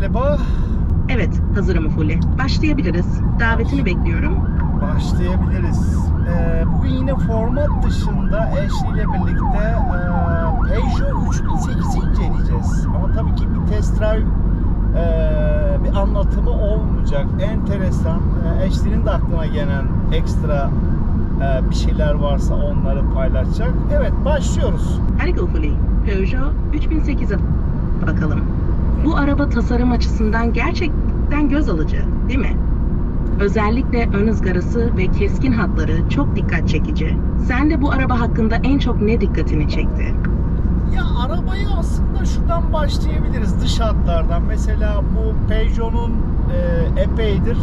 galiba. Evet, hazırım Ufuli. Başlayabiliriz. Davetini bekliyorum. Başlayabiliriz. Ee, bugün yine format dışında Ashley ile birlikte e, Peugeot 3008'i inceleyeceğiz. Ama tabii ki bir test drive e, bir anlatımı olmayacak. Enteresan. E, Ashley'nin de aklına gelen ekstra e, bir şeyler varsa onları paylaşacak. Evet başlıyoruz. Harika Ufuli. Peugeot 3008'e bakalım. Bu araba tasarım açısından gerçekten göz alıcı, değil mi? Özellikle ön ızgarası ve keskin hatları çok dikkat çekici. Sen de bu araba hakkında en çok ne dikkatini çekti? Ya arabayı aslında şuradan başlayabiliriz dış hatlardan. Mesela bu Peugeot'un e, epeydir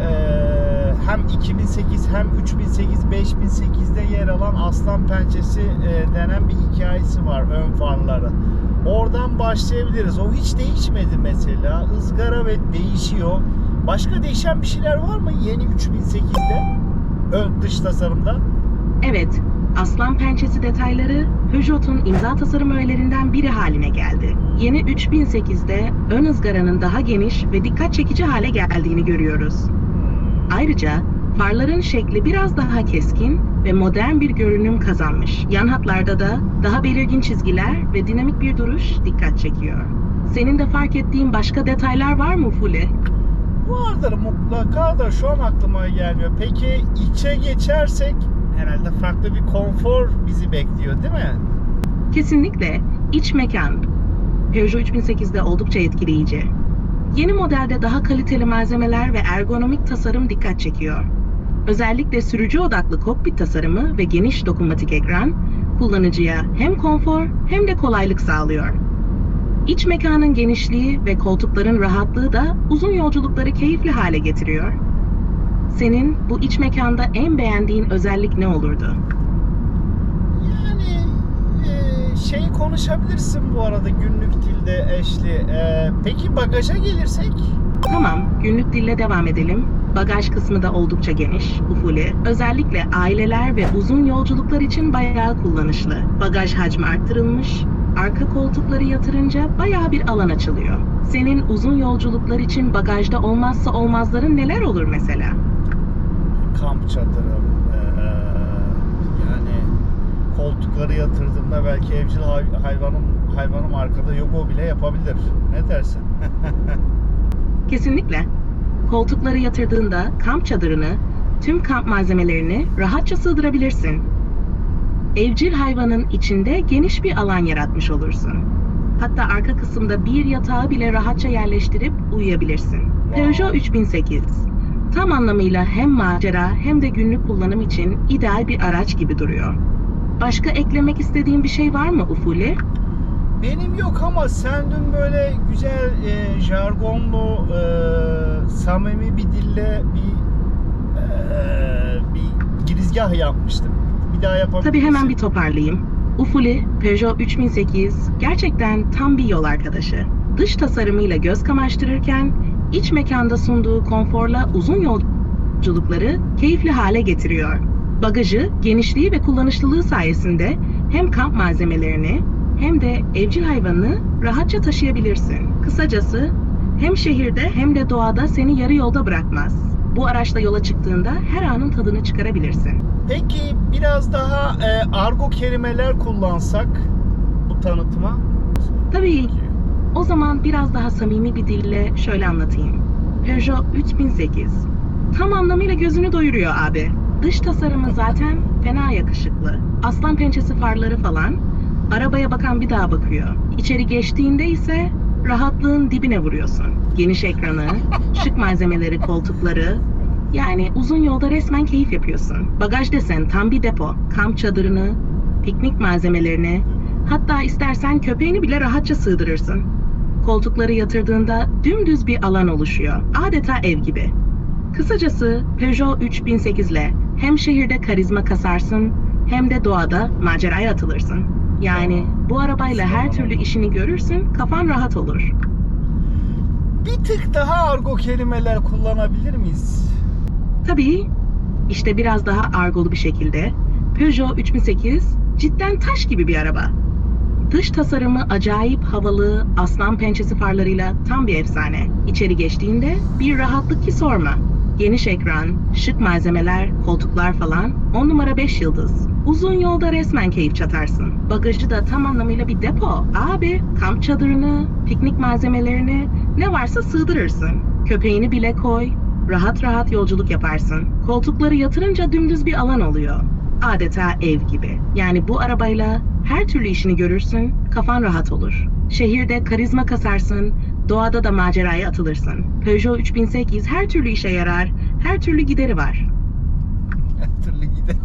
e, hem 2008 hem 3008 5008'de yer alan aslan pençesi e, denen bir hikayesi var ön farları. Oradan başlayabiliriz. O hiç değişmedi mesela. Izgara ve değişiyor. Başka değişen bir şeyler var mı yeni 3008'de? Ön dış tasarımda. Evet, aslan pençesi detayları Peugeot'un imza tasarım öğelerinden biri haline geldi. Yeni 3008'de ön ızgaranın daha geniş ve dikkat çekici hale geldiğini görüyoruz. Ayrıca farların şekli biraz daha keskin ve modern bir görünüm kazanmış. Yan hatlarda da daha belirgin çizgiler ve dinamik bir duruş dikkat çekiyor. Senin de fark ettiğin başka detaylar var mı Fule? Vardır mutlaka da şu an aklıma gelmiyor. Peki içe geçersek herhalde farklı bir konfor bizi bekliyor değil mi? Kesinlikle iç mekan Peugeot 3008'de oldukça etkileyici. Yeni modelde daha kaliteli malzemeler ve ergonomik tasarım dikkat çekiyor. Özellikle sürücü odaklı kokpit tasarımı ve geniş dokunmatik ekran kullanıcıya hem konfor hem de kolaylık sağlıyor. İç mekanın genişliği ve koltukların rahatlığı da uzun yolculukları keyifli hale getiriyor. Senin bu iç mekanda en beğendiğin özellik ne olurdu? Yani e, şey konuşabilirsin bu arada günlük dilde eşli. E, peki bagaja gelirsek? Tamam, günlük dille devam edelim. Bagaj kısmı da oldukça geniş, ufuli. Özellikle aileler ve uzun yolculuklar için bayağı kullanışlı. Bagaj hacmi arttırılmış, arka koltukları yatırınca bayağı bir alan açılıyor. Senin uzun yolculuklar için bagajda olmazsa olmazların neler olur mesela? Kamp çadırı. e, yani koltukları yatırdığımda belki evcil hay- hayvanım hayvanım arkada yok o bile yapabilir. Ne dersin? Kesinlikle. Koltukları yatırdığında kamp çadırını, tüm kamp malzemelerini rahatça sığdırabilirsin. Evcil hayvanın içinde geniş bir alan yaratmış olursun. Hatta arka kısımda bir yatağı bile rahatça yerleştirip uyuyabilirsin. Peugeot 3008 tam anlamıyla hem macera hem de günlük kullanım için ideal bir araç gibi duruyor. Başka eklemek istediğin bir şey var mı Ufuli? Benim yok ama sen dün böyle güzel e, jargonlu, e, samimi bir dille bir e, bir girizgah yapmıştım. Bir daha yapabilir Tabii hemen bir toparlayayım. Ufuli Peugeot 3008 gerçekten tam bir yol arkadaşı. Dış tasarımıyla göz kamaştırırken iç mekanda sunduğu konforla uzun yolculukları keyifli hale getiriyor. Bagajı, genişliği ve kullanışlılığı sayesinde hem kamp malzemelerini hem de evcil hayvanını rahatça taşıyabilirsin. Kısacası hem şehirde hem de doğada seni yarı yolda bırakmaz. Bu araçla yola çıktığında her anın tadını çıkarabilirsin. Peki biraz daha e, argo kelimeler kullansak bu tanıtıma. Tabii O zaman biraz daha samimi bir dille şöyle anlatayım. Peugeot 3008. Tam anlamıyla gözünü doyuruyor abi. Dış tasarımı zaten fena yakışıklı. Aslan pençesi farları falan. Arabaya bakan bir daha bakıyor. İçeri geçtiğinde ise rahatlığın dibine vuruyorsun. Geniş ekranı, şık malzemeleri, koltukları. Yani uzun yolda resmen keyif yapıyorsun. Bagaj desen tam bir depo. Kamp çadırını, piknik malzemelerini, Hatta istersen köpeğini bile rahatça sığdırırsın. Koltukları yatırdığında dümdüz bir alan oluşuyor. Adeta ev gibi. Kısacası Peugeot 3008 ile hem şehirde karizma kasarsın hem de doğada maceraya atılırsın. Yani bu arabayla her türlü işini görürsün, kafan rahat olur. Bir tık daha argo kelimeler kullanabilir miyiz? Tabii işte biraz daha argolu bir şekilde Peugeot 3008 cidden taş gibi bir araba. Dış tasarımı acayip havalı, aslan pençesi farlarıyla tam bir efsane. İçeri geçtiğinde bir rahatlık ki sorma. Geniş ekran, şık malzemeler, koltuklar falan 10 numara 5 yıldız. Uzun yolda resmen keyif çatarsın. Bagajı da tam anlamıyla bir depo. Abi kamp çadırını, piknik malzemelerini ne varsa sığdırırsın. Köpeğini bile koy. Rahat rahat yolculuk yaparsın. Koltukları yatırınca dümdüz bir alan oluyor. Adeta ev gibi. Yani bu arabayla her türlü işini görürsün, kafan rahat olur. Şehirde karizma kasarsın, doğada da maceraya atılırsın. Peugeot 3008 her türlü işe yarar, her türlü gideri var. Her türlü gidelim.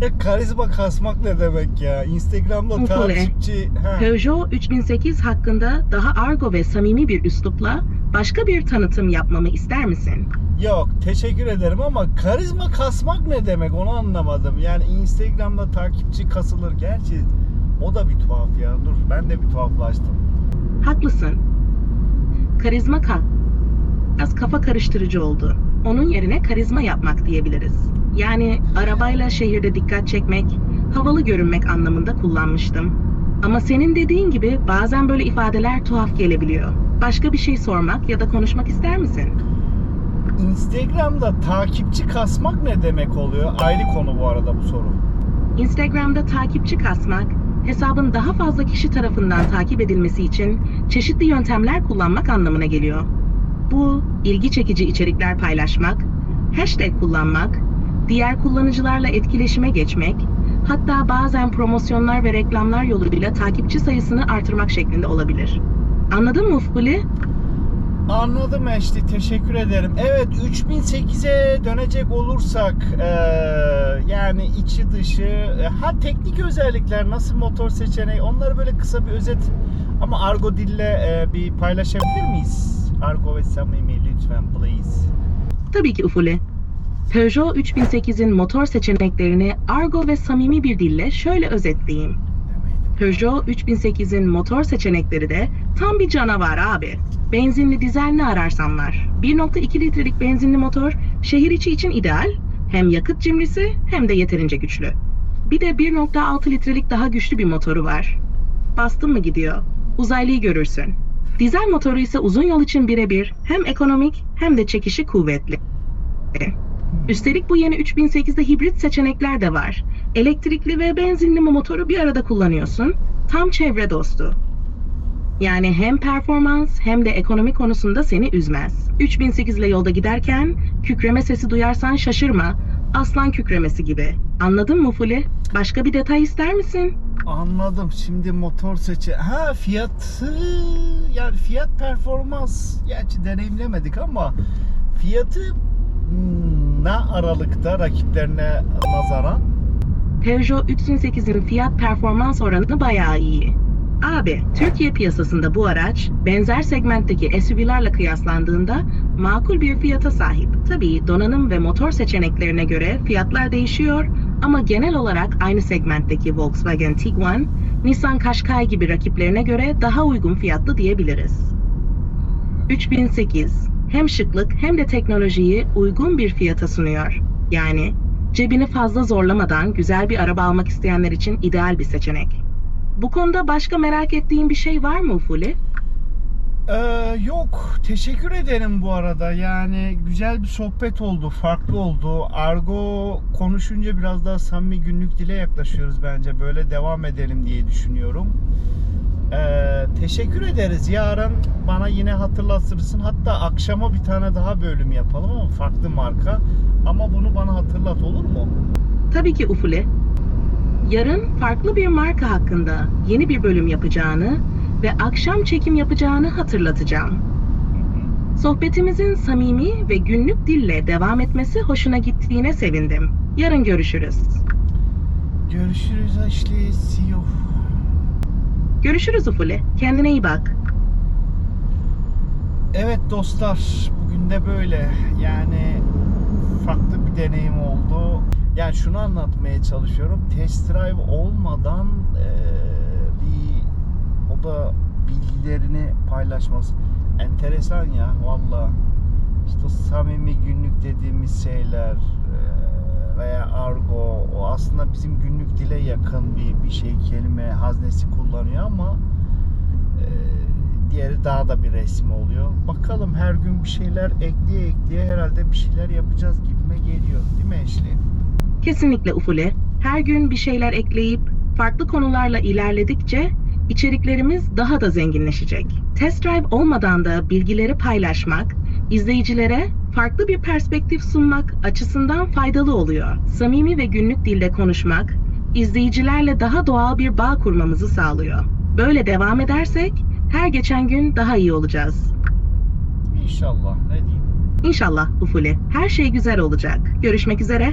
ya karizma kasmak ne demek ya? Instagram'da takipçi... Peugeot 3008 hakkında daha argo ve samimi bir üslupla başka bir tanıtım yapmamı ister misin? Yok teşekkür ederim ama karizma kasmak ne demek onu anlamadım. Yani Instagram'da takipçi kasılır. Gerçi o da bir tuhaf ya. Dur ben de bir tuhaflaştım. Haklısın. Karizma ka biraz kafa karıştırıcı oldu. Onun yerine karizma yapmak diyebiliriz. Yani arabayla şehirde dikkat çekmek, havalı görünmek anlamında kullanmıştım. Ama senin dediğin gibi bazen böyle ifadeler tuhaf gelebiliyor. Başka bir şey sormak ya da konuşmak ister misin? Instagram'da takipçi kasmak ne demek oluyor? Ayrı konu bu arada bu soru. Instagram'da takipçi kasmak, hesabın daha fazla kişi tarafından takip edilmesi için çeşitli yöntemler kullanmak anlamına geliyor. Bu, ilgi çekici içerikler paylaşmak, hashtag kullanmak, diğer kullanıcılarla etkileşime geçmek, hatta bazen promosyonlar ve reklamlar yoluyla takipçi sayısını artırmak şeklinde olabilir. Anladın mı Ufkuli? Anladım Eşli teşekkür ederim. Evet 3008'e dönecek olursak eee, yani içi dışı e, ha teknik özellikler nasıl motor seçeneği onları böyle kısa bir özet ama argo dille e, bir paylaşabilir miyiz? Argo ve samimi lütfen please. Tabii ki Ufule. Peugeot 3008'in motor seçeneklerini argo ve samimi bir dille şöyle özetleyeyim. Peugeot 3008'in motor seçenekleri de tam bir canavar abi. Benzinli dizel ne ararsan var. 1.2 litrelik benzinli motor şehir içi için ideal. Hem yakıt cimrisi hem de yeterince güçlü. Bir de 1.6 litrelik daha güçlü bir motoru var. Bastın mı gidiyor. Uzaylıyı görürsün. Dizel motoru ise uzun yol için birebir hem ekonomik hem de çekişi kuvvetli. Üstelik bu yeni 3008'de hibrit seçenekler de var. Elektrikli ve benzinli motoru bir arada kullanıyorsun. Tam çevre dostu. Yani hem performans hem de ekonomi konusunda seni üzmez. 3008 ile yolda giderken kükreme sesi duyarsan şaşırma. Aslan kükremesi gibi. Anladın mı Fuli? Başka bir detay ister misin? Anladım. Şimdi motor seçe... Ha fiyatı... Yani fiyat performans... Gerçi deneyimlemedik ama... Fiyatı... hmm, Ne aralıkta rakiplerine nazaran? Peugeot 3008'in fiyat performans oranı bayağı iyi. Abi, Türkiye piyasasında bu araç benzer segmentteki SUV'larla kıyaslandığında makul bir fiyata sahip. Tabii donanım ve motor seçeneklerine göre fiyatlar değişiyor ama genel olarak aynı segmentteki Volkswagen Tiguan, Nissan Qashqai gibi rakiplerine göre daha uygun fiyatlı diyebiliriz. 3008 hem şıklık hem de teknolojiyi uygun bir fiyata sunuyor. Yani cebini fazla zorlamadan güzel bir araba almak isteyenler için ideal bir seçenek. Bu konuda başka merak ettiğin bir şey var mı Ufuli? Ee, yok. Teşekkür ederim bu arada. Yani güzel bir sohbet oldu. Farklı oldu. Argo konuşunca biraz daha samimi günlük dile yaklaşıyoruz bence. Böyle devam edelim diye düşünüyorum. Ee, teşekkür ederiz. Yarın bana yine hatırlatırsın. Hatta akşama bir tane daha bölüm yapalım ama farklı marka. Ama bunu bana hatırlat olur mu? Tabii ki Ufuli. Yarın farklı bir marka hakkında yeni bir bölüm yapacağını ve akşam çekim yapacağını hatırlatacağım. Sohbetimizin samimi ve günlük dille devam etmesi hoşuna gittiğine sevindim. Yarın görüşürüz. Görüşürüz Ashley. See you. Görüşürüz Ufuli. Kendine iyi bak. Evet dostlar, bugün de böyle. Yani farklı bir deneyim oldu. Yani şunu anlatmaya çalışıyorum. Test drive olmadan eee, bir o da bilgilerini paylaşması enteresan ya valla. İşte samimi günlük dediğimiz şeyler, eee, veya argo o aslında bizim günlük dile yakın bir, bir şey kelime haznesi kullanıyor ama e, diğeri daha da bir resim oluyor. Bakalım her gün bir şeyler ekleye ekleye herhalde bir şeyler yapacağız gibime geliyor. Değil mi Eşli? Kesinlikle Ufule. Her gün bir şeyler ekleyip farklı konularla ilerledikçe içeriklerimiz daha da zenginleşecek. Test drive olmadan da bilgileri paylaşmak, izleyicilere farklı bir perspektif sunmak açısından faydalı oluyor. Samimi ve günlük dilde konuşmak, izleyicilerle daha doğal bir bağ kurmamızı sağlıyor. Böyle devam edersek her geçen gün daha iyi olacağız. İnşallah ne diyeyim. İnşallah Ufule. Her şey güzel olacak. Görüşmek üzere.